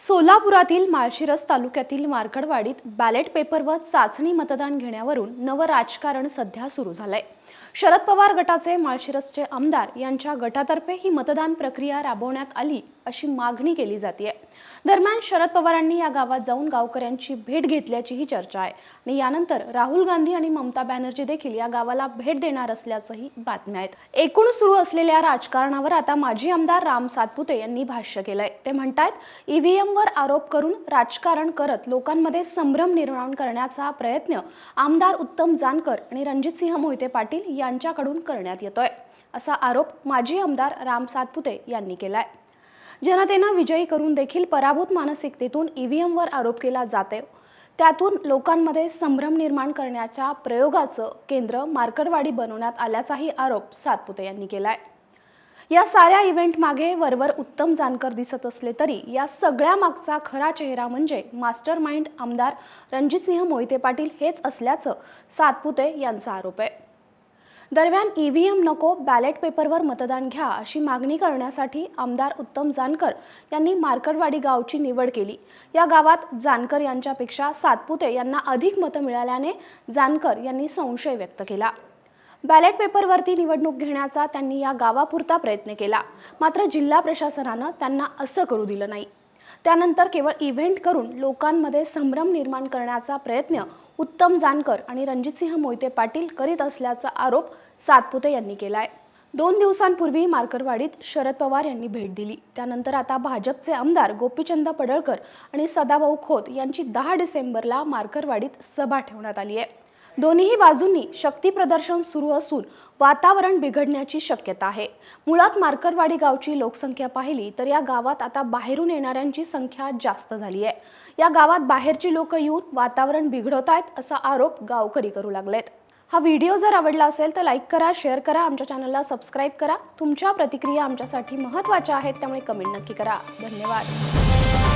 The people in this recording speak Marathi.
सोलापुरातील माळशिरस तालुक्यातील मार्कडवाडीत बॅलेट पेपरवर चाचणी मतदान घेण्यावरून नवं राजकारण सध्या सुरू झालंय. शरद पवार गटाचे माळशिरसचे आमदार यांच्या गटातर्फे ही मतदान प्रक्रिया राबवण्यात आली अशी मागणी केली जाते दरम्यान शरद पवारांनी या गावात जाऊन गावकऱ्यांची भेट घेतल्याचीही चर्चा आहे. आणि यानंतर राहुल गांधी आणि ममता बॅनर्जी देखील या गावाला भेट देणार असल्याचंही बातम्या आहेत. एकूण सुरू असलेल्या राजकारणावर आता माजी आमदार राम सातपुते यांनी भाष्य केलंय. ते म्हणतायत ईव्हीएमवर आरोप करून राजकारण करत लोकांमध्ये संभ्रम निर्माण करण्याचा प्रयत्न आमदार उत्तम जानकर आणि रणजितसिंह मोहिते पाटील यांच्याकडून करण्यात येतोय असा आरोप माजी आमदार राम सातपुते यांनी केलाय. जनतेनं विजयी करून देखील पराभूत मानसिकतेतून ईव्हीएमवर आरोप केला जाते त्यातून लोकांमध्ये संभ्रम निर्माण करण्याच्या प्रयोगाचं केंद्र मार्करवाडी बनवण्यात आल्याचाही आरोप सातपुते यांनी केलाय. या साऱ्या इव्हेंट मागे वरवर उत्तम जानकर दिसत असले तरी या सगळ्या मागचा खरा चेहरा म्हणजे मास्टर माइंड आमदार रणजितसिंह मोहिते पाटील हेच असल्याचं सातपुते यांचा आरोप आहे. दरम्यान ईव्हीएम नको बॅलेट पेपरवर मतदान घ्या अशी मागणी करण्यासाठी आमदार उत्तम जानकर यांनी मार्कडवाडी गावची निवड केली. या गावात जानकर यांच्यापेक्षा सातपुते यांना अधिक मतं मिळाल्याने जानकर यांनी संशय व्यक्त केला. बॅलेट पेपरवरती निवडणूक घेण्याचा त्यांनी या गावापुरता प्रयत्न केला. मात्र जिल्हा प्रशासनानं त्यांना असं करू दिलं नाही. त्यानंतर केवळ इव्हेंट करून लोकांमध्ये संभ्रम निर्माण करण्याचा प्रयत्न उत्तम जानकर आणि रणजितसिंह मोहिते पाटील करीत असल्याचा आरोप सातपुते यांनी केलाय. दोन दिवसांपूर्वी मार्करवाडीत शरद पवार यांनी भेट दिली. त्यानंतर आता भाजपचे आमदार गोपीचंद पडळकर आणि सदाभाऊ खोत यांची दहा डिसेंबरला मार्करवाडीत सभा ठेवण्यात आली आहे. दोन्ही बाजूंनी शक्ती प्रदर्शन सुरू असून वातावरण बिघडण्याची शक्यता आहे. मुळात मार्करवाडी गावची लोकसंख्या पाहिली तर या गावात आता बाहेरून येणाऱ्यांची संख्या जास्त झाली आहे. या गावात बाहेरची लोक येऊन वातावरण बिघडवत आहेत असा आरोप गावकरी करू लागलेत. हा व्हिडिओ जर आवडला असेल तर लाईक करा शेअर करा आमच्या चॅनलला सबस्क्राईब करा. तुमच्या प्रतिक्रिया आमच्यासाठी महत्त्वाच्या आहेत त्यामुळे कमेंट नक्की करा. धन्यवाद.